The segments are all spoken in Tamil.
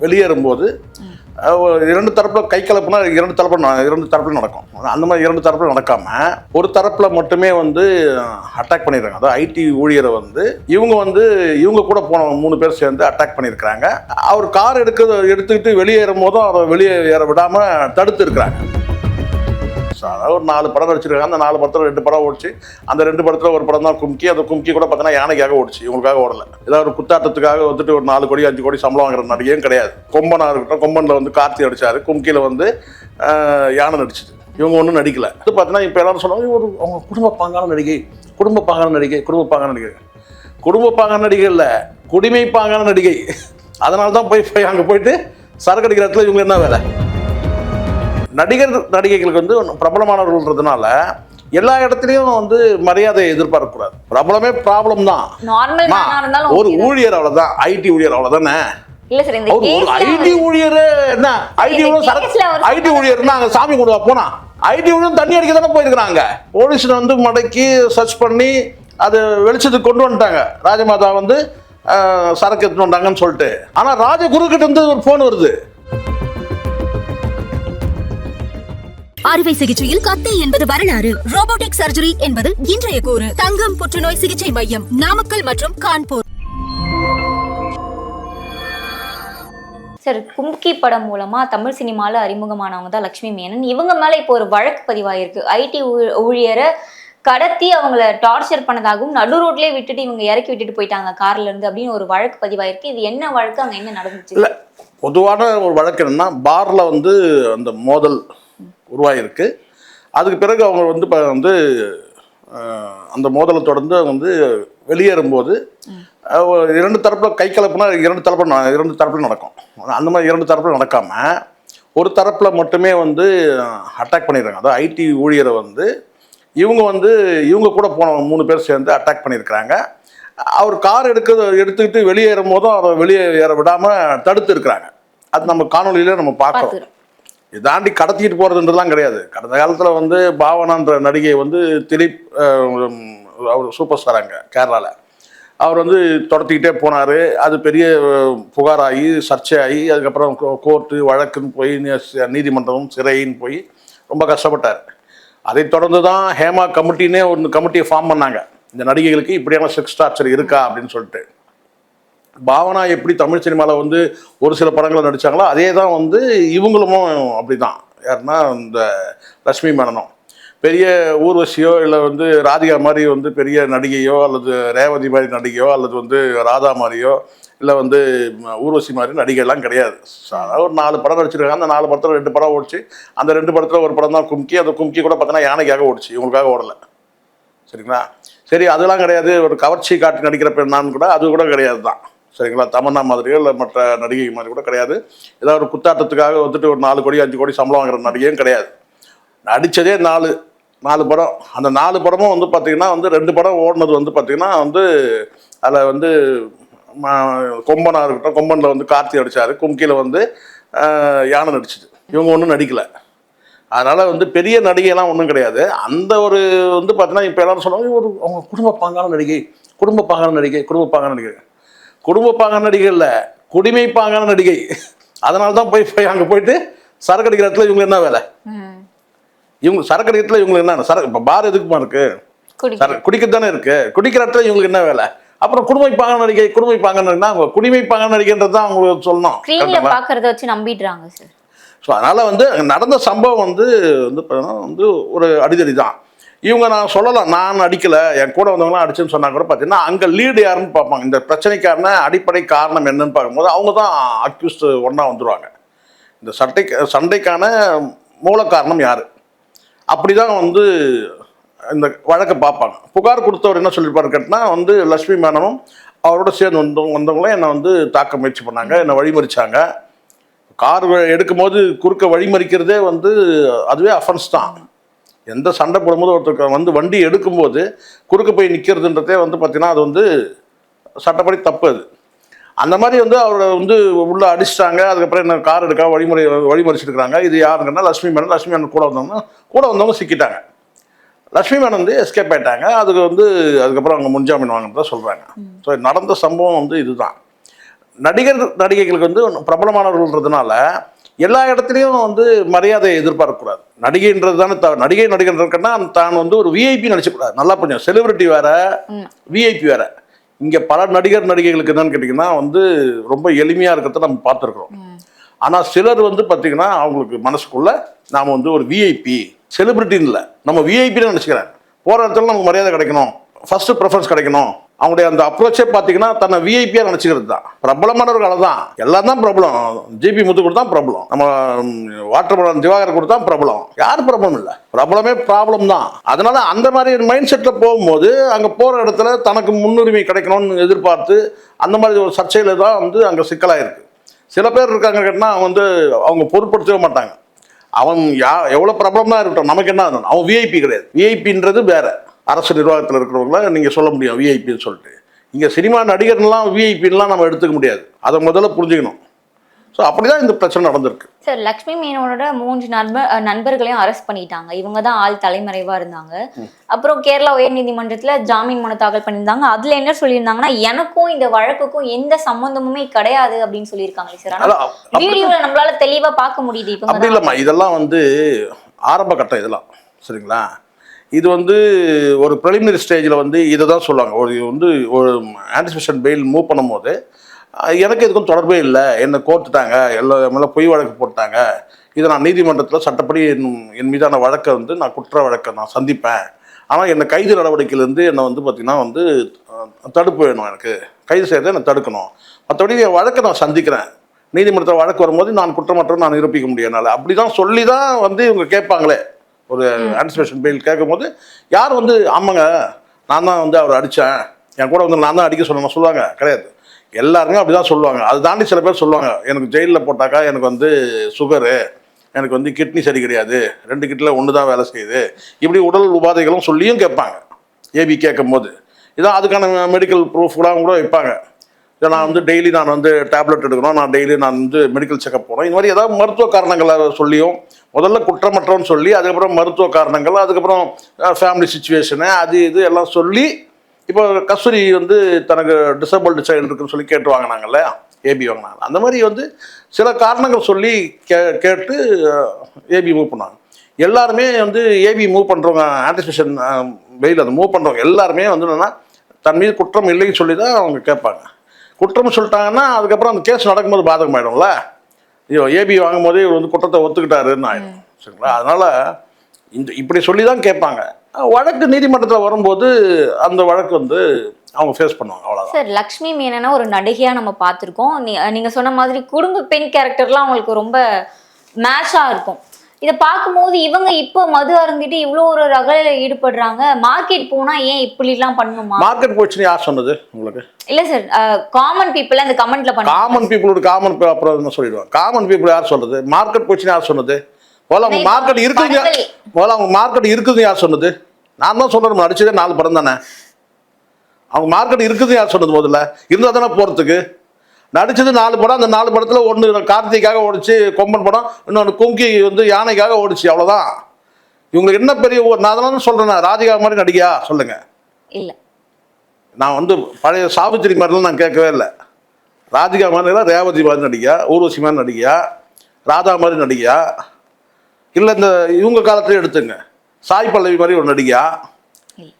வெளியேறும்போது இரண்டு தரப்புல கை கலப்புனா இரண்டு தரப்புல இரண்டு தரப்புல நடக்கும். அந்த மாதிரி இரண்டு தரப்புல நடக்காம ஒரு தரப்புல மட்டுமே வந்து அட்டாக் பண்ணிடுறாங்க அதாவது ஐடி ஊழியரை வந்து இவங்க வந்து இவங்க கூட போன மூணு பேர் சேர்ந்து அட்டாக் பண்ணியிருக்கிறாங்க அவர் கார் எடுக்க எடுத்துக்கிட்டு வெளியேறும் போதும் அவரை வெளியே ஏற விடாம தடுத்து இருக்கிறாங்க ஸோ அதாவது ஒரு நாலு படம் நடிச்சிருக்காங்க. அந்த நாலு படத்தில் ரெண்டு படம் ஓடிச்சு. அந்த ரெண்டு படத்தில் ஒரு படம் தான் கும்கி. அந்த கும்கி கூட பார்த்தீங்கன்னா யானைக்காக ஓடிச்சு. இவங்களுக்காக ஓடல. ஏதாவது ஒரு குத்தாட்டத்துக்காக வந்துட்டு ஒரு நாலு கோடி அஞ்சு கோடி சம்பளம் வாங்குற நடிகையும் கிடையாது. கொம்பனாக இருக்கட்டும் கொம்பனில் வந்து கார்த்தி நடிச்சாரு. கும்கியில் வந்து யானை நடிச்சது. இவங்க ஒன்றும் நடிக்கல. இது பார்த்தீங்கன்னா இப்போ எல்லாரும் சொல்லுவாங்க ஒரு அவங்க குடும்ப பாங்கான நடிகை. குடும்ப பாங்கான நடிகை குடும்ப பாங்கான நடிகை. குடும்ப பாங்கான நடிகை இல்லை குடிமை பாங்கான நடிகை. அதனால தான் போய் போய் அங்கே போயிட்டு சரக்கு அடிக்கிற இடத்துல இவங்க என்ன வேலை? நடிகர் நடிகைகளுக்கு வந்து பிரபலமானவர்கள்ன்றதுனால எல்லா இடத்துலையும் வந்து மரியாதையை எதிர்பார்க்கக்கூடாது. பிரபலமே ப்ராப்ளம் தான். ஒரு. ஊழியர் அவ்வளவுதான். ஐடி ஊழியர் அவ்வளவுதானே? இல்ல சார் இந்த ஐடி ஊழியர் என்ன? ஐடி ஊழியர் ஐடி ஊழியர்னா அங்க சாமி கொண்டு போனா. ஐடி ஊழியர் தண்ணி அடிக்க தானே போயிருக்கிறாங்க. போலீஸ் வந்து மடக்கி சர்ச் பண்ணி அது வெளிச்சத்துக்கு கொண்டு வந்துட்டாங்க. ராஜமாதா வந்து சரக்கு எடுத்துட்டு வந்தாங்கன்னு சொல்லிட்டு. ஆனா ராஜகுரு கிட்ட இருந்து ஒரு போன் வருது. அறுவை சிகிச்சையில் கத்தை என்பது வரலாறு. ரோபோட்டிக் சர்ஜரி என்பது இன்றைய கூறு. தங்கம் புற்றுநோய் சிகிச்சை மையம் நாமக்கல் மற்றும் கான்பூர். சார் கும்கி படம் மூலமா தமிழ் சினிமால அறிமுகமானவங்க தான் லட்சுமி மேனன். இவங்க மேல இப்போ ஒரு வழக்கு பதிவாயிருக்கு. ஐடி ஊழியரை கடத்தி அவங்கள டார்ச்சர் பண்ணதாகவும் நடு ரோட்லயே விட்டுட்டு இவங்க இறக்கி விட்டுட்டு போயிட்டாங்க கார்ல இருந்து அப்படின்னு ஒரு வழக்கு பதிவாயிருக்கு. இது என்ன வழக்கு? அங்க என்ன நடந்துச்சு? இல்லை பொதுவான ஒரு வழக்கு என்னன்னா பாரில் வந்து அந்த மோதல் உருவாகிருக்கு அதுக்கு பிறகு அவங்க வந்து இப்போ வந்து அந்த மோதலை தொடர்ந்து அவங்க வந்து வெளியேறும்போது இரண்டு தரப்புல கை கலப்புனா இரண்டு தரப்புல இரண்டு தரப்புல நடக்கும். அந்த மாதிரி இரண்டு தரப்புல நடக்காம ஒரு தரப்புல மட்டுமே வந்து அட்டாக் பண்ணிடுறாங்க அதாவது ஐடி ஊழியரை வந்து இவங்க வந்து இவங்க கூட போன மூணு பேர் சேர்ந்து அட்டாக் பண்ணியிருக்கிறாங்க அவர் கார் எடுக்க எடுத்துக்கிட்டு வெளியேறும் போதும் அவரை வெளியே ஏற விடாம தடுத்து இருக்கிறாங்க அது நம்ம காணொலியில நம்ம பார்க்குறோம். தாண்டி இதாண்டி கடத்திட்டு போகிறதுன்றதுலாம் கிடையாது. கடந்த காலத்தில் வந்து பாவனான்ற நடிகை வந்து திலீப் அவர் சூப்பர் ஸ்டார் அங்கே கேரளாவில் அவர் வந்து தொடத்திக்கிட்டே போனார். அது பெரிய புகாராகி சர்ச்சையாகி அதுக்கப்புறம் கோ- கோர்ட்டு வழக்குன்னு போய் நீதிமன்றமும் சிறைன்னு போய் ரொம்ப கஷ்டப்பட்டார். அதை தொடர்ந்து தான் ஹேமா கமிட்டினே ஒரு கமிட்டியை ஃபார்ம் பண்ணாங்க. இந்த நடிகைகளுக்கு இப்படியான செக்ஸ் டார்ச்சர் இருக்கா அப்படின்னு சொல்லிட்டு. பாவனா எப்படி தமிழ் சினிமாவில் வந்து ஒரு சில படங்களை நடித்தாங்களோ அதே தான் வந்து இவங்களும் அப்படி தான் யாருன்னா இந்த லக்ஷ்மி மேனனும் பெரிய ஊர்வசியோ இல்லை வந்து ராதிகா மாதிரி வந்து பெரிய நடிகையோ அல்லது ரேவதி மாதிரி நடிகையோ அல்லது வந்து ராதா மாதிரியோ இல்லை வந்து ஊர்வசி மாதிரி நடிகைலாம் கிடையாது. அதாவது ஒரு நாலு படம் நடிச்சிருக்காங்க. அந்த நாலு படத்தில் ரெண்டு படம் ஓடிச்சு. அந்த ரெண்டு படத்தில் ஒரு படம் தான் கும்கி. அந்த கும்கி கூட பார்த்தோன்னா யானைக்காக ஓடிச்சு. இவங்களுக்காக ஓடலை. சரிங்களா? சரி அதெல்லாம் கிடையாது. ஒரு கவர்ச்சி காட்டி நடிக்கிற பெண்ணான்னு கூட அது கூட கிடையாது தான் சரிங்களா? தமன்னா மாதிரியோ இல்லை மற்ற நடிகை மாதிரி கூட கிடையாது. ஏதாவது ஒரு குத்தாட்டத்துக்காக வந்துட்டு ஒரு நாலு கோடி அஞ்சு கோடி சம்பளம் வாங்குற நடிகையும் கிடையாது. நடித்ததே நாலு நாலு படம். அந்த நாலு படமும் வந்து பார்த்திங்கன்னா வந்து ரெண்டு படம் ஓடினது வந்து பார்த்திங்கன்னா வந்து அதில் வந்து கொம்பனாக இருக்கட்டும் கொம்பனில் வந்து கார்த்தி நடித்தார் கும்கியில் வந்து யானை நடிச்சுது. இவங்க ஒன்றும் நடிக்கலை. அதனால் வந்து பெரிய நடிகைலாம் ஒன்றும் கிடையாது. அந்த ஒரு வந்து பார்த்தீங்கன்னா இப்போ எல்லாரும் சொல்லுவாங்க ஒரு அவங்க குடும்ப பாங்கான நடிகை குடும்ப பாங்கான நடிகை குடும்ப பாங்கான நடிகை. குடும்ப பாங்கான நடிகை இல்லை குடிமை பாங்கான நடிகை. அதனால தான் போய் போய் அங்கே போயிட்டு சரக்கு அடிக்கிற இடத்துல இவங்க என்ன வேலை. இவங்க சரக்கு அடிக்கிறதுல இவங்களுக்கு என்ன சரக்கு இப்போ பார் எதுக்குமா இருக்கு? குடிக்க. தானே இருக்கு. குடிக்கிற இடத்துல இவங்களுக்கு என்ன வேலை? அப்புறம் குடுமை பாங்கான நடிகை குடுமை பாங்கான நடிகைனா அவங்க குடிமை பாங்கான நடிகைன்றது தான் அவங்களுக்கு சொல்லணும்? பாக்குறத வச்சு நம்பிடுறாங்க சார் ஸோ அதனால் வந்து நடந்த சம்பவம் வந்து வந்து பார்த்தீங்கன்னா வந்து ஒரு அடிதடி தான். இவங்க நான் சொல்லலாம் நான் அடிக்கலை. என் கூட வந்தவங்களாம் அடிச்சுன்னு சொன்னா கூட பார்த்தீங்கன்னா அங்கே லீடு யாருன்னு பார்ப்பாங்க. இந்த பிரச்சனைக்கான அடிப்படை காரணம் என்னன்னு பார்க்கும்போது அவங்க தான் அக்யூஸ்ட் ஒன்றா வந்துடுவாங்க இந்த சட்டை சண்டைக்கான மூல காரணம் யார்? அப்படி தான் வந்து இந்த வழக்கை பார்ப்பாங்க. புகார் கொடுத்தவர் என்ன சொல்லியிருப்பாரு கேட்டினா வந்து லட்சுமி மேனனும் அவரோட சேர்ந்து வந்தவங்க வந்தவங்களும் என்னை வந்து தாக்க முயற்சி பண்ணாங்க என்னை வழிமறிச்சாங்க. கார் எடுக்கும்போது குறுக்க வழிமறிக்கிறதே வந்து அதுவே அஃபென்ஸ் தான். எந்த சண்டை போடும்போது ஒருத்தருக்கு வந்து வண்டி எடுக்கும்போது குறுக்க போய் நிற்கிறதுன்றதே வந்து பார்த்தீங்கன்னா அது வந்து சட்டப்படி தப்பு அது. அந்த மாதிரி வந்து அவரை வந்து உள்ள அடிச்சிட்டாங்க அதுக்கப்புறம் என்ன கார் எடுக்க வழிமுறை வழிமறிச்சிருக்கிறாங்க. இது யாருங்கன்னா லட்சுமி மேனன் லட்சுமி மேனன் கூட வந்தவங்க கூட வந்தவங்க சிக்கிட்டாங்க. லட்சுமி மேனன் வந்து எஸ்கேப் ஆயிட்டாங்க. அதுக்கு வந்து அதுக்கப்புறம் அவங்க முன்ஜாமீன் வாங்கினதா சொல்கிறாங்க ஸோ நடந்த சம்பவம் வந்து இதுதான். நடிகர் நடிகைகளுக்கு வந்து பிரபலமானவர்கள்ன்றதுனால எல்லா இடத்துலையும் வந்து மரியாதையை எதிர்பார்க்கக்கூடாது. நடிகைன்றது தானே த நடிகை நடிகர் இருக்கன்னா தான் வந்து ஒரு விஐபி நடிச்சக்கூடாது நல்லா கொஞ்சம் செலிபிரிட்டி வேற. விஐபி வேற. இங்கே பல நடிகர் நடிகைகளுக்கு என்னன்னு கேட்டிங்கன்னா வந்து ரொம்ப எளிமையாக இருக்கிறத நம்ம பார்த்துருக்குறோம். ஆனால் சிலர் வந்து பார்த்தீங்கன்னா அவங்களுக்கு மனசுக்குள்ள நாம் வந்து ஒரு விஐபி செலிபிரிட்டின்னு இல்லை. நம்ம விஐபின்னு நினச்சிக்கிறேன் போகிற இடத்துல நமக்கு மரியாதை கிடைக்கணும். ஃபர்ஸ்ட் ப்ரிஃபரன்ஸ் கிடைக்கணும். அவங்களுடைய அந்த அப்ரோச்சே பார்த்தீங்கன்னா தன்னை விஐபியாக நினச்சிக்கிறது தான் பிரபலமானவர்கள் தான் எல்லாம் தான் பிரபலம். ஜிபி முத்து கூட தான் பிரபலம். நம்ம வாட்டர் பலன் திவாகர் கூட தான் பிரபலம். யார் பிரபலம் இல்லை. பிரபலமே ப்ராப்ளம் தான். அதனால அந்த மாதிரி மைண்ட் செட்டில் போகும்போது அங்கே போகிற இடத்துல தனக்கு முன்னுரிமை கிடைக்கணும்னு எதிர்பார்த்து அந்த மாதிரி ஒரு சர்ச்சையில் தான் வந்து அங்கே சிக்கலாயிருக்கு. சில பேர் இருக்காங்க கேட்டால் அவங்க வந்து அவங்க பொருட்படுத்தவே மாட்டாங்க. அவன் யா எவ்வளோ பிரபலமாக இருக்கட்டும் நமக்கு என்ன அவன் விஐபி கிடையாது. விஐபின்றது வேற. அரசு நிர்வாகத்தில் இருக்கிறவங்கள நீங்கள் சொல்ல முடியும் விஐபின்னு சொல்லிட்டு. இங்கே சினிமா நடிகர்லாம் விஐபின்லாம் நம்ம எடுத்துக்க முடியாது. அதை முதல்ல புரிஞ்சுக்கணும். ஸோ அப்படி தான் இந்த பிரச்சனை நடந்திருக்கு. சார் லக்ஷ்மி மேனோட மூன்று நண்பர் நண்பர்களையும் அரெஸ்ட் பண்ணிட்டாங்க. இவங்க தான் ஆள் தலைமறைவா இருந்தாங்க. அப்புறம் கேரளா உயர்நீதிமன்றத்துல ஜாமீன் மனு தாக்கல் பண்ணியிருந்தாங்க. அதுல என்ன சொல்லியிருந்தாங்கன்னா எனக்கும் இந்த வழக்குக்கும் எந்த சம்பந்தமுமே கிடையாது அப்படின்னு சொல்லியிருக்காங்களே சார். வீடியோல நம்மளால தெளிவா பார்க்க முடியுது அப்படி தான். இல்லைம்மா. இதெல்லாம் வந்து ஆரம்ப கட்டம் இதெல்லாம். சரிங்களா? இது வந்து ஒரு ப்ரிலிமினரி ஸ்டேஜில் வந்து இதை தான் சொல்லுவாங்க ஒரு இது வந்து ஒரு ஆன்டிசிபேஷன் பெயில் மூவ் பண்ணும்போது எனக்கு இதுக்கும் தொடர்பே இல்லை. என்னை கோர்த்துட்டாங்க. எல்லா மேலே பொய் வழக்கு போட்டாங்க. இதை நான் நீதிமன்றத்தில் சட்டப்படி என் என் மீதான வழக்கை வந்து நான் குற்ற வழக்கை நான் சந்திப்பேன். ஆனால் என்னை கைது நடவடிக்கையிலேருந்து என்னை வந்து பார்த்திங்கன்னா வந்து தடுப்பு வேணும் எனக்கு. கைது செய்யறதை என்னை தடுக்கணும். மற்றபடி என் வழக்கை நான் சந்திக்கிறேன். நீதிமன்றத்தில் வழக்கு வரும்போது நான் குற்றமற்ற நான் நிரூபிக்க முடியும் என்னால். அப்படி தான் சொல்லி தான் வந்து இவங்க கேட்பாங்களே. ஒரு ஆன்டிசிபேஷன் பெயில் கேட்கும்போது யார் வந்து ஆமாங்க நான் தான் வந்து அவர் அடித்தேன் என் கூட வந்து நான் தான் அடிக்க சொன்னேன் சொல்லுவாங்க. கிடையாது. எல்லாருமே அப்படி தான் சொல்லுவாங்க. அது தாண்டி சில பேர் சொல்லுவாங்க எனக்கு ஜெயிலில் போட்டாக்கா எனக்கு வந்து சுகரு எனக்கு வந்து கிட்னி சரி கிடையாது. ரெண்டு கிட்னில் ஒன்று தான் வேலை செய்யுது. இப்படி உடல் உபாதைகளும் சொல்லியும் கேட்பாங்க. ஏபி கேட்கும் போது இதான் அதுக்கான மெடிக்கல் ப்ரூஃப்லாம் கூட வைப்பாங்க. இதை நான் வந்து டெய்லி நான் வந்து டேப்லெட் எடுக்கணும். நான் டெய்லி நான் வந்து மெடிக்கல் செக்கப் போகணும். இந்த மாதிரி ஏதாவது மருத்துவ காரணங்களை சொல்லியும் முதல்ல குற்றமற்றோன்னு சொல்லி அதுக்கப்புறம் மருத்துவ காரணங்கள் அதுக்கப்புறம் ஃபேமிலி சுச்சுவேஷனு அது இது எல்லாம் சொல்லி இப்போ கஸ்தூரி வந்து தனக்கு டிசபிள்டு சைல்டு இருக்குன்னு சொல்லி கேட்டு வாங்கினாங்கல்ல ஏபி வாங்கினாங்க. அந்த மாதிரி வந்து சில காரணங்கள் சொல்லி கே கேட்டு ஏபி மூவ் பண்ணாங்க. எல்லாருமே வந்து ஏபி மூவ் பண்ணுறவங்க ஆன்டிசிபேஷன் வெயில் அதை மூவ் பண்ணுறவங்க எல்லாருமே வந்து என்னென்னா தன் மீது குற்றம் இல்லைன்னு சொல்லி தான் அவங்க கேட்பாங்க. குற்றம் சொல்லிட்டாங்கன்னா அதுக்கப்புறம் அந்த கேஸ் நடக்கும்போது பாதகம் ஆயிடும்ல ஐயோ ஏபி வாங்கும்போதே இவர் வந்து குற்றத்தை ஒத்துக்கிட்டாருன்னு ஆயிடும். சரிங்களா? அதனால இந்த இப்படி சொல்லி தான் கேட்பாங்க. வழக்கு நீதிமன்றத்தில் வரும்போது அந்த வழக்கு வந்து அவங்க ஃபேஸ் பண்ணுவாங்க அவ்வளோதான் சார் லக்ஷ்மி மேனனை ஒரு நடிகையா நம்ம பார்த்திருக்கோம். நீ- நீங்க சொன்ன மாதிரி குடும்ப பெண் கேரக்டர்லாம் அவங்களுக்கு ரொம்ப மேட்சா இருக்கும். இதை பார்க்கும்போது இவங்க இப்போ மது அருந்திட்டு இவ்வளோ ஒரு ரகலையில ஈடுபடுறாங்க. மார்க்கெட் போனா ஏன் இப்படிலாம் பண்ணணுமா மார்க்கெட் போச்சுன்னு யார் சொன்னது உங்களுக்கு? இல்ல சார் காமன் பீப்புள் அந்த கமெண்ட்ல பண்ண காமன் பீப்புளோட காமன் அப்புறம் சொல்லிடுவாங்க? காமன் பீப்புள் யார் சொல்றது மார்க்கெட் போச்சுன்னு யார் சொன்னது? முதல்ல அவங்க மார்க்கெட் இருக்குது படங்கள். முதல்ல அவங்க மார்க்கெட் இருக்குது யார் சொன்னது? நான் தான் சொல்றேன் அடிச்சதே நாலு படம் தானே? அவங்க மார்க்கெட் இருக்குது யார் சொன்னது முதல்ல? இருந்தால் தானே போகிறதுக்கு நடிச்சது நாலு படம் அந்த நாலு படத்தில் ஒன்று கார்த்திக்காக ஓடிச்சு கொம்பன் படம் இன்னொன்று கும்கி வந்து யானைக்காக ஓடிச்சு அவ்வளோதான் இவங்களுக்கு என்ன பெரிய நான் அதெல்லாம் சொல்கிறேன் ராதிகா மாதிரி நடிகையா சொல்லுங்க. இல்ல. நான் வந்து பழைய சாவித்திரி மாதிரிலாம் நான் கேட்கவே இல்லை. ராதிகா மாதிரி ரேவதி மாதிரி நடிகையா ஊர்வசி மாதிரி நடிகையா ராதா மாதிரி நடிகையா இல்லை இந்த இவங்க காலத்துல எடுத்துங்க. சாய் பல்லவி மாதிரி ஒரு நடிகையா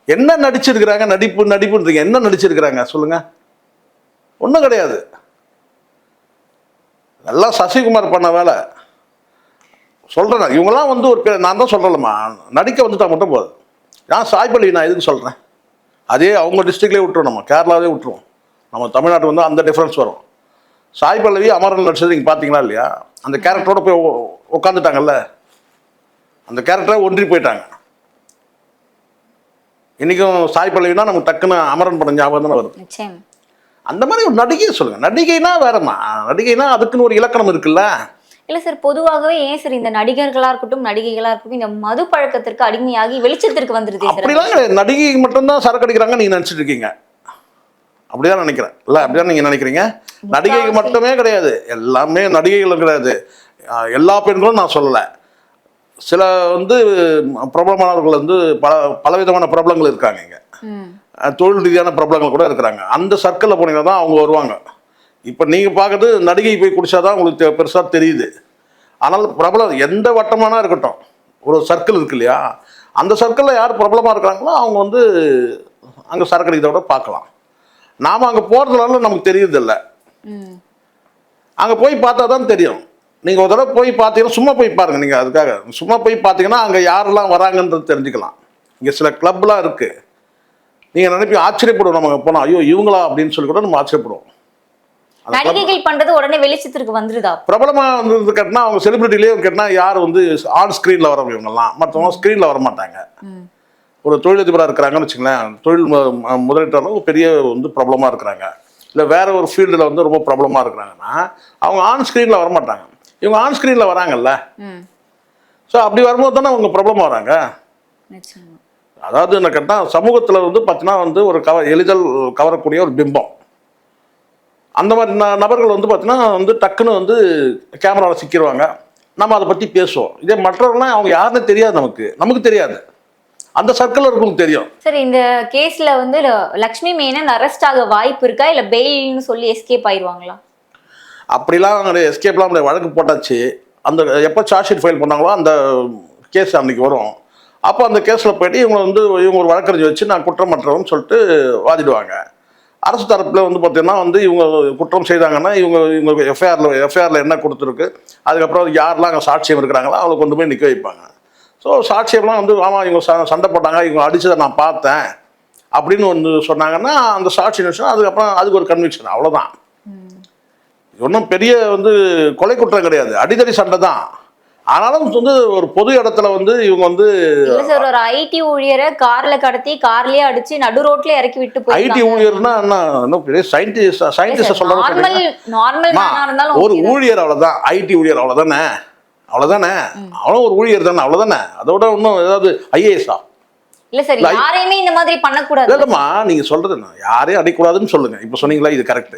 என்ன நடிச்சிருக்கிறாங்க நடிப்பு நடிப்புன்றீங்க என்ன நடிச்சிருக்கிறாங்க சொல்லுங்க. ஒன்றும் கிடையாது. எல்லாம் சசிகுமார் பண்ண வேலை. சொல்கிறேன் இவங்கெல்லாம் வந்து ஒரு பே- நான் தான் சொல்கிறேன்லம்மா நடிக்க வந்துட்டா மட்டும் போதும். நான் சாய்பள்ளி நான் எதுக்கு சொல்கிறேன் அதே அவங்க டிஸ்ட்ரிக்ட்லேயே விட்டுருவோம் நம்ம கேரளாவே விட்டுருவோம். நம்ம தமிழ்நாட்டுக்கு வந்து அந்த டிஃப்ரென்ஸ் வரும். சாய் பல்லவி அமரன் நடிச்சது நீங்கள் பார்த்தீங்களா இல்லையா? அந்த கேரக்டரோட போய் உட்காந்துட்டாங்கல்ல அந்த கேரக்டரை ஒன்றி போயிட்டாங்க. இன்றைக்கும் சாய் பல்லவினா நமக்கு டக்குன்னு அமரன் படம் ஞாபகம் தானே வருது. அந்த மாதிரி ஒரு நடிகை சொல்லுங்கள் நடிகைனா வேறம்மா. நடிகைனா அதுக்குன்னு ஒரு இலக்கணம் இருக்குல்ல. இல்ல சார் பொதுவாகவே ஏன் சார் இந்த நடிகர்களா இருக்கட்டும் நடிகைகளா இருக்கட்டும் இந்த மது பழக்கத்திற்கு அடிமையாகி வெளிச்சத்திற்கு வந்துருதே அப்படிலாம் கிடையாது. நடிகை மட்டும்தான் சரக்கு அடிக்கிறாங்க நீங்க நினைச்சிட்டு இருக்கீங்க. அப்படிதான் நினைக்கிறேன். இல்ல அப்படிதான் நீங்க நினைக்கிறீங்க. நடிகைக்கு மட்டுமே கிடையாது. எல்லாமே நடிகைகளும் கிடையாது. எல்லா பெண்களும் நான் சொல்லலை. சில வந்து பிரபலமானவர்கள் வந்து பல பலவிதமான பிரபலங்கள் இருக்காங்க இங்க. தொழில் ரீதியான பிரபலங்கள் கூட இருக்கிறாங்க. அந்த சர்க்கிளில் போனீங்கன்னா தான் அவங்க வருவாங்க. இப்போ நீங்கள் பார்க்கறது நடிகை போய் குடிச்சாதான் உங்களுக்கு தெ- பெருசா தெரியுது. ஆனால் பிரபலம் எந்த வட்டமானா இருக்கட்டும் ஒரு சர்க்கிள் இருக்கு இல்லையா? அந்த சர்க்கிளில் யார் பிரபலமாக இருக்கிறாங்களோ அவங்க வந்து அங்கே சரக்கு அடிக்கிறத பார்க்கலாம். நாம் அங்கே போகிறதுனால நமக்கு தெரியுறதில்ல. ம். அங்கே போய் பார்த்தா தான் தெரியும். நீங்கள் ஒரு தடவை போய் பார்த்தீங்கன்னா சும்மா போய் பாருங்கள் நீங்கள் அதுக்காக. சும்மா போய் பார்த்தீங்கன்னா அங்கே யாரெல்லாம் வராங்கன்றது தெரிஞ்சுக்கலாம். இங்கே சில கிளப்லாம் இருக்குது நீங்கள் நினைப்பி ஆச்சரியப்படுவோம் நம்ம போனால் ஐயோ இவங்களா அப்படின்னு சொல்லி கூட நம்ம ஆச்சரியப்படுவோம். நடிகைகள் பண்றது உடனே வெளிச்சத்திற்கு வந்துருதா? பிரபலமாக வந்து கேட்டினா அவங்க செலிபிரிட்டிலேயே கேட்டினா யார் வந்து ஆன் ஸ்க்ரீனில் வரவங்க இவங்கெல்லாம். மற்றவங்க ஸ்க்ரீனில் வர மாட்டாங்க. ஒரு தொழிலதிபராக இருக்கிறாங்கன்னு வச்சுங்களேன் தொழில் முதலீட்டாளர் பெரிய வந்து பிரபலமாக இருக்கிறாங்க. இல்லை வேற ஒரு ஃபீல்டில் வந்து ரொம்ப பிரபலமாக இருக்கிறாங்கன்னா அவங்க ஆன் ஸ்க்ரீனில் வரமாட்டாங்க இவங்க ஆன் ஸ்க்ரீனில் வராங்கல்ல. ஸோ அப்படி வரும்போது தானே அவங்க பிரபலமாக வராங்க. அதாவது என்ன கேட்டால் சமூகத்தில் வந்து பார்த்தீங்கன்னா வந்து ஒரு கவ எளிதல் கவரக்கூடிய ஒரு பிம்பம். அந்த மாதிரி ந- நபர்கள் வந்து பார்த்தீங்கன்னா வந்து டக்குன்னு வந்து கேமராவில் சிக்கிடுவாங்க நம்ம அதை பற்றி பேசுவோம். இதே மற்றவர்கள்லாம் அவங்க யாருன்னு தெரியாது நமக்கு. நமக்கு தெரியாது. அந்த சர்க்கிளில் இருக்கவங்களுக்கு தெரியும். சரி இந்த கேஸ்ல வந்து லக்ஷ்மி மேனன் அரெஸ்ட் ஆக வாய்ப்பு இருக்கா? இல்ல பெயில்னு சொல்லி எஸ்கேப் ஆயிருவாங்களா? அப்படிலாம் கிடையாது. எஸ்கேப்லாம் வழக்கு போட்டாச்சு. அந்த எப்போ சார்ஜ் ஷீட் ஃபைல் பண்ணாங்களோ அந்த கேஸ் அன்னைக்கு வரும். அப்போ அந்த கேஸில் போயிட்டு இவங்க வந்து இவங்க ஒரு வழக்கறிஞர் வச்சு நான் குற்றமற்றவன்னு சொல்லிட்டு வாதிடுவாங்க. அரசு தரப்பில் வந்து பார்த்தீங்கன்னா வந்து இவங்க குற்றம் செய்தாங்கன்னா இவங்க இவங்க எஃப்ஐஆரில் எஃப்ஐஆரில் என்ன கொடுத்துருக்கு அதுக்கப்புறம் யாரெல்லாம் அங்கே சாட்சியம் இருக்கிறாங்களோ அவங்களை கொண்டு போய் நிற்க வைப்பாங்க. ஸோ சாட்சியம்லாம் வந்து ஆமாம் இவங்க ச- சண்டை போட்டாங்க இவங்க அடிச்சதை நான் பார்த்தேன் அப்படின்னு வந்து சொன்னாங்கன்னா அந்த சாட்சி நிமிஷம் அதுக்கப்புறம் அதுக்கு ஒரு கன்விக்ஷன் அவ்வளோதான் ஒன்றும் பெரிய வந்து கொலை குற்றம் கிடையாது. அடிதடி சண்டை தான். ஆனாலும் வந்து ஒரு பொது இடத்துல வந்து இவங்க வந்து சார் ஒரு ஐடி ஊழியரை கார்ல கடத்தி கார்லயே அடிச்சு நடு ரோட்ல இறக்கி விட்டு ஐடி ஊழியர்னா என்ன? இன்னும் பெரிய சயின்டிஸ்ட் சயின்டிஸ்ட் இருந்தாலும் ஒரு. ஊழியர் அவ்வளவுதான். ஐடி ஊழியர் அவ்வளவுதானே? அவ்வளவுதானே? அவனும் ஒரு ஊழியர் தானே அவ்வளவுதானே? அதோட இன்னும் ஏதாவது ஐஏஎஸ்ஆ இல்ல சார் யாரையுமே இந்த மாதிரி பண்ணக்கூடாது. இல்லைம்மா நீங்க சொல்றது என்ன யாரையும் அடிக்கூடாதுன்னு சொல்லுங்க. இப்ப சொன்னீங்களா இது கரெக்ட்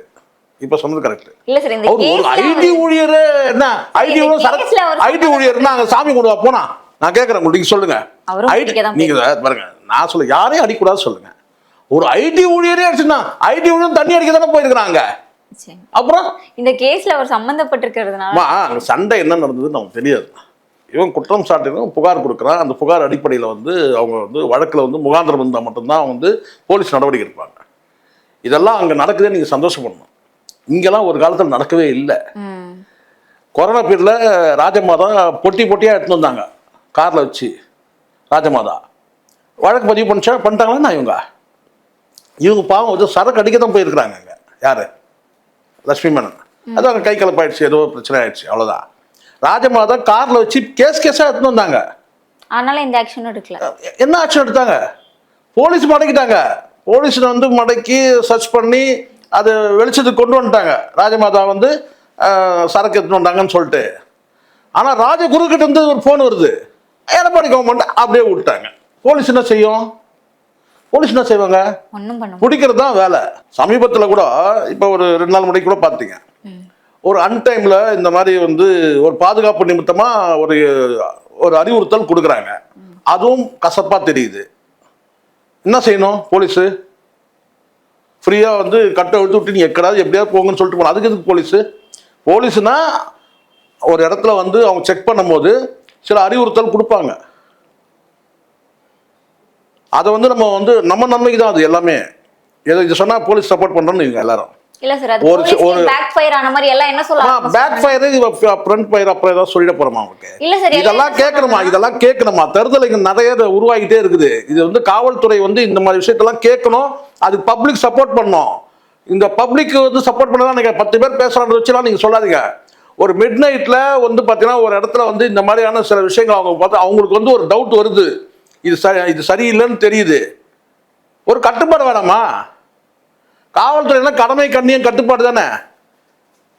இப்ப சொன்னது கரெக்ட் இல்ல சார் இந்த அவர் ஒரு ஐடி ஊழியர் என்ன? ஐடி ஊழியர் ஐடி ஊழியர்னா அங்க சாமி கொண்டு போனா. நான் கேட்கறேன் உங்களுக்கு சொல்லுங்க. ஐடி நீங்க பாருங்க. நான் சொல்ல யாரையும் அடிக்கூடாது சொல்லுங்க. ஒரு ஐடி ஊழியரே அடிச்சுன்னா ஐடி ஊழியர் தண்ணி அடிக்க தானே போயிருக்கிறாங்க. அப்புறம்? இந்த கேஸ்ல அவர் சம்பந்தப்பட்டிருக்கிறதுனால அங்க சண்டை என்ன நடந்ததுன்னு நமக்கு தெரியாது. இவன் குற்றம் சாட்டினவன் புகார் கொடுக்குறான். அந்த புகார் அடிப்படையில் வந்து அவங்க வந்து வழக்கில் வந்து முகாந்திரம் இருந்தால் மட்டும்தான் வந்து போலீஸ் நடவடிக்கை எடுப்பாங்க. இதெல்லாம் அங்கே நடக்குதே நீங்கள் சந்தோஷப்படணும். இங்கெல்லாம் ஒரு காலத்தில் நடக்கவே இல்லை. கொரோனா பீரியடில் ராஜமாதா பொட்டி பொட்டியாக எடுத்துன்னு வந்தாங்க. காரில் வச்சு. ராஜமாதா வழக்கு பதிவு பண்ணிச்சா பண்ணிட்டாங்களா இவங்க. இவங்க பாவம் வந்து சரக்கு அடிக்க தான் போயிருக்கிறாங்க அங்கே யார்? லட்சுமி மேனன். அது அங்கே கை கலப்பாயிடுச்சு ஏதோ பிரச்சனை ஆயிடுச்சு அவ்வளோதான் ராஜமாதா காரில் வச்சு கேஸ் கேஸாக எடுத்துன்னு வந்தாங்க. அதனால இந்த ஆக்ஷன் எடுக்கல. என்ன ஆக்ஷன் எடுத்தாங்க? போலீஸ் மடக்கிட்டாங்க. போலீஸ் வந்து மடக்கி சர்ச் பண்ணி அது வெளிச்சத்துக்கு கொண்டு வந்துட்டாங்க. ராஜமாதா வந்து சரக்கு எடுத்துன்னு வந்தாங்கன்னு சொல்லிட்டு. ஆனால் ராஜகுரு கிட்ட இருந்து ஒரு ஃபோன் வருது. எடப்பாடி கவர்மெண்ட் அப்படியே விட்டாங்க போலீஸ் என்ன செய்யும்? போலீஸ் என்ன செய்வாங்க. பிடிக்கிறது தான் வேலை. சமீபத்தில் கூட இப்போ ஒரு ரெண்டு நாள் முன்னாடி கூட பார்த்தீங்க. ஒரு அன்டைமில் இந்த மாதிரி வந்து ஒரு பாதுகாப்பு நிமித்தமாக ஒரு ஒரு அறிவுறுத்தல் கொடுக்குறாங்க. அதுவும் கசப்பாக தெரியுது. என்ன செய்யணும் போலீஸு? ஃப்ரீயாக வந்து கட்டை எடுத்து விட்டு நீ எக்கடாவது எப்படியாவது போங்கன்னு சொல்லிட்டு போகலாம். அதுக்கு எதுக்கு போலீஸு போலீஸுனா ஒரு இடத்துல வந்து அவங்க செக் பண்ணும்போது சில அறிவுறுத்தல் கொடுப்பாங்க. அதை வந்து நம்ம வந்து நம்ம நன்மைக்கு தான் அது எல்லாமே. எதை இது சொன்னால் போலீஸ் சப்போர்ட் பண்ணுறோன்னு இவங்க எல்லாரும். இல்ல சார் அது ஒரு ஒரு- பேக் ஃபயர் ஆன மாதிரி எல்லாம் என்ன சொல்ல பேக் ஃபயர் ஃப்ரண்ட் ஃபயர் அப்புறம் ஏதாவது சொல்லிட போறோமா அவங்களுக்கு இல்ல சார் எல்லாம் இதெல்லாம் கேட்கணுமா? இதெல்லாம் கேட்கணுமா? தருதலை இங்க நிறைய உருவாகிட்டே இருக்குது. இது வந்து காவல்துறை வந்து இந்த மாதிரி விஷயத்தெல்லாம் கேட்கணும். அது பப்ளிக் சப்போர்ட் பண்ணணும். இந்த பப்ளிக் வந்து சப்போர்ட் பண்ணதான் நீங்க பத்து பேர் பேசுறான்னு வச்சுலாம் நீங்க சொல்லாதீங்க. ஒரு மிட் நைட்ல வந்து பாத்தீங்கன்னா ஒரு இடத்துல வந்து இந்த மாதிரியான சில விஷயங்கள் அவங்க பார்த்து அவங்களுக்கு வந்து ஒரு டவுட் வருது. இது சரி இது சரியில்லைன்னு தெரியுது. ஒரு கட்டுப்பாடு வேணாமா? காவல்துறைனா கடமை கண்ணியம் கட்டுப்பாடு தானே?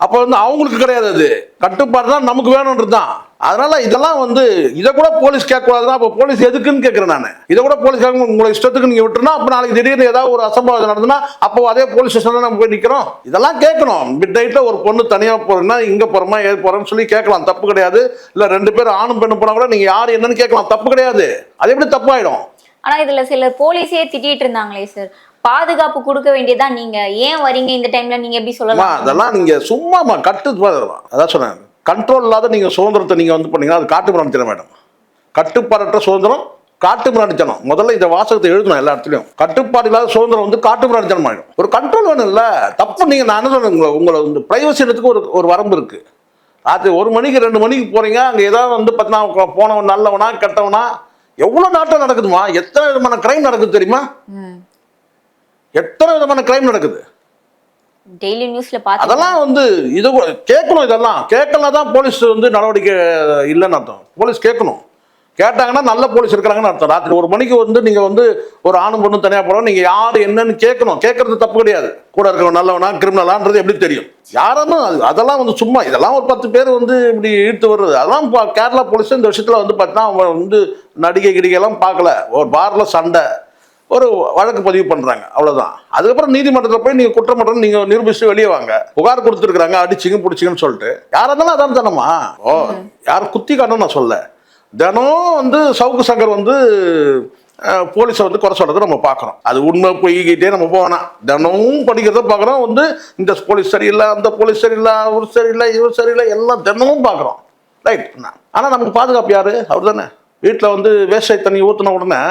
அப்போ வந்து அவங்களுக்கு கிடையாது அது. கட்டுப்பாடு தான் நமக்கு வேணுன்றது தான். அதனால இதெல்லாம் வந்து இதை கூட போலீஸ் கேட்கக்கூடாதுன்னா அப்போ போலீஸ் எதுக்குன்னு கேட்குறேன் நான். இதை கூட போலீஸ் கேட்க உங்களை இஷ்டத்துக்கு நீங்கள் விட்டுருனா அப்போ நாளைக்கு திடீர்னு ஏதாவது ஒரு அசம்பாவிதம் நடந்ததுன்னா அப்போ அதே போலீஸ் ஸ்டேஷனில் நம்ம போய் நிற்கிறோம் இதெல்லாம் கேட்கணும். மிட் நைட்டில் ஒரு பொண்ணு தனியாக போகிறேன்னா இங்கே போகிறோமா ஏது போகிறோம்னு சொல்லி கேட்கலாம். தப்பு கிடையாது. இல்லை ரெண்டு பேரும் ஆணும் பெண்ணும் போனால் கூட நீங்கள் யார் என்னன்னு கேட்கலாம். தப்பு கிடையாது. அது எப்படி தப்பாயிடும்? ஆனால் இதில் சில போலீஸே திட்டிகிட்டு இருந்தாங்களே சார். பாதுகாப்பு கொடுக்க வேண்டியதா நீங்க ஏன் வரீங்க இந்த டைம்ல நீங்க எப்படி சொல்லலாம்? அதெல்லாம் நீங்க சும்மாமா கட்டு அதான் சொன்னேன். கண்ட்ரோல் இல்லாத நீங்க சுதந்திரத்தை நீங்க வந்து பண்ணீங்கன்னா அது காட்டு மிராண்டித்தனம் மேடம் கட்டுப்பாடற்ற சுதந்திரம் காட்டு மிராண்டித்தனம் முதல்ல இந்த வாசகத்தை எழுதணும் எல்லா இடத்துலயும். கட்டுப்பாடு இல்லாத சுதந்திரம் வந்து காட்டு மிராண்டித்தனம் ஆயிடும். ஒரு கண்ட்ரோல் வேணும் இல்ல தப்பு நீங்க நான் என்ன உங்களை உங்களை வந்து பிரைவசி இடத்துக்கு ஒரு ஒரு வரம்பு இருக்கு. ராத்திரி ஒரு மணிக்கு ரெண்டு மணிக்கு போறீங்க அங்க ஏதாவது வந்து பார்த்தீங்கன்னா போனவன் நல்லவனா கெட்டவனா எவ்வளவு நாட்டம் நடக்குதுமா? எத்தனை விதமான கிரைம் நடக்குது தெரியுமா? எத்தனை விதமான கிரைம் நடக்குது? டெய்லி நியூஸ்ல பாத்து அதெல்லாம் வந்து இது கூட- கேட்கணும் இதெல்லாம். கேட்கலாம் தான் போலீஸ் வந்து நடவடிக்கை இல்லைன்னு அர்த்தம். போலீஸ் கேட்கணும். கேட்டாங்கன்னா நல்ல போலீஸ் இருக்கிறாங்கன்னு அர்த்தம். ராத்திரி ஒரு மணிக்கு வந்து நீங்க வந்து ஒரு ஆணும் பொண்ணு தனியா போறோம். நீங்க யாரு என்னன்னு கேட்கணும். கேட்கறது தப்பு கிடையாது. கூட இருக்கிறவன் நல்லவனா கிரிமினலான்றது எப்படி தெரியும்? யாரும் அது- அதெல்லாம் வந்து சும்மா இதெல்லாம் ஒரு பத்து பேர் வந்து இப்படி இழுத்து வருது அதெல்லாம் கேரளா போலீஸ் இந்த விஷயத்துல வந்து பார்த்தீங்கன்னா அவங்க வந்து நடிகை கிடிகை எல்லாம் பார்க்கல. ஒரு பார்ல சண்டை. ஒரு வழக்கு பதிவு பண்றாங்க. அவ்வளவுதான். அதுக்கப்புறம் நீதிமன்றத்தில் போய் நீங்க குற்றமற்றம் நீங்க நிரூபிச்சு வெளியே வாங்க. புகார் கொடுத்துருக்காங்க அடிச்சிங்க பிடிச்சிங்கன்னு சொல்லிட்டு. யாரா இருந்தாலும் அதான் தானமா? ஓ யாரும் குத்தி காட்டணும் நான் சொல்ல தினம் வந்து சவுக்கு சங்கர் வந்து போலீஸை வந்து குறை சொல்றதை நம்ம பார்க்குறோம். அது உண்மை போய்கிட்டே நம்ம போவேணாம் தினமும் படிக்கிறத பார்க்குறோம். வந்து இந்த போலீஸ் சரியில்லை அந்த போலீஸ் சரியில்லை அவர் சரியில்லை இவர் சரியில்லை எல்லாம் தினமும் பார்க்குறோம். ரைட். ஆனால் நமக்கு பாதுகாப்பு யாரு? அவர் தானே வீட்டில் வந்து வேஸ்டை தண்ணி ஊற்றின உடனே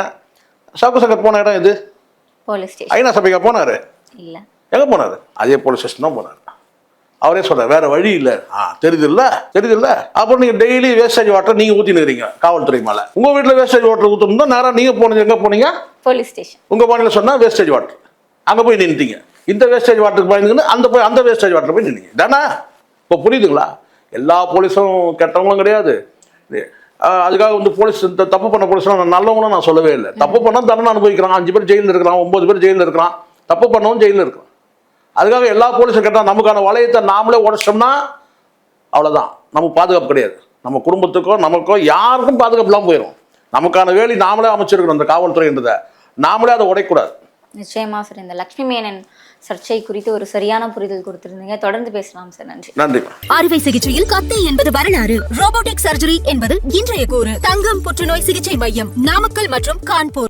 சவுக்கு சங்கர் போன இடம் ஸ்டேஷன். ஐநா சபைக்கா போனாரு? இல்ல. எங்க போனாரு? அதே போலீஸ் ஸ்டேஷன் தான் போனாரு. அவரே சொல்றாரு வேற வழி இல்ல. ஆ தெரியுது இல்ல தெரியுது இல்ல அப்புறம் நீங்க டெய்லி வேஸ்டேஜ் வாட்டர் நீங்க ஊத்தின்னு இருக்கீங்க காவல்துறை மேல. உங்க வீட்டுல வேஸ்டேஜ் வாட்டர் ஊத்தணும்னா நேரா நீங்க போனீங்க எங்க போனீங்க? Police station. உங்க மாநிலம் சொன்னா வேஸ்டேஜ் வாட்டர் அங்க போய் நின்றுட்டீங்க இந்த வேஸ்டேஜ் வாட்டருக்கு பயந்துன்னு அந்த போய் அந்த வேஸ்டேஜ் வாட்டர் போய் நின்னீங்க. தானே? இப்போ புரியுதுங்களா? எல்லா போலீஸும் கெட்டவங்களும் கிடையாது. அதுக்காக வந்து போலீஸ் இந்த தப்பு பண்ண போலீஸ்லாம் நான் நல்லவங்களும் நான் சொல்லவே இல்லை. தப்பு பண்ணா தண்டனை அனுபவிக்கிறான். அஞ்சு பேர் ஜெயிலில் இருக்கிறான் ஒன்பது பேர் ஜெயிலில் இருக்கிறான். தப்பு பண்ணவும் ஜெயிலில் இருக்கிறான். அதுக்காக எல்லா போலீஸும் கேட்டால் நமக்கான வளையத்தை நாமளே உடைச்சிட்டோம்னா அவ்வளோதான் நமக்கு பாதுகாப்பு கிடையாது. நம்ம குடும்பத்துக்கோ நமக்கோ யாருக்கும் பாதுகாப்பு இல்லாமல் போயிடும் நமக்கான வேலி நாமளே அமைச்சிருக்கிறோம் அந்த காவல்துறைன்றதை. நாமளே அதை உடைக்கக்கூடாது. நிச்சயமா சார் இந்த லக்ஷ்மி மேனன் சர்ச்சை குறித்து ஒரு சரியான புரிதல் கொடுத்திருந்தீங்க. தொடர்ந்து பேசலாம் சார். நன்றி. நன்றி. அறுவை சிகிச்சையில் கத்தை என்பது வரலாறு. ரோபோட்டிக் சர்ஜரி என்பது இன்றைய கூறு. தங்கம் புற்றுநோய் சிகிச்சை மையம் நாமக்கல் மற்றும் கான்பூர்.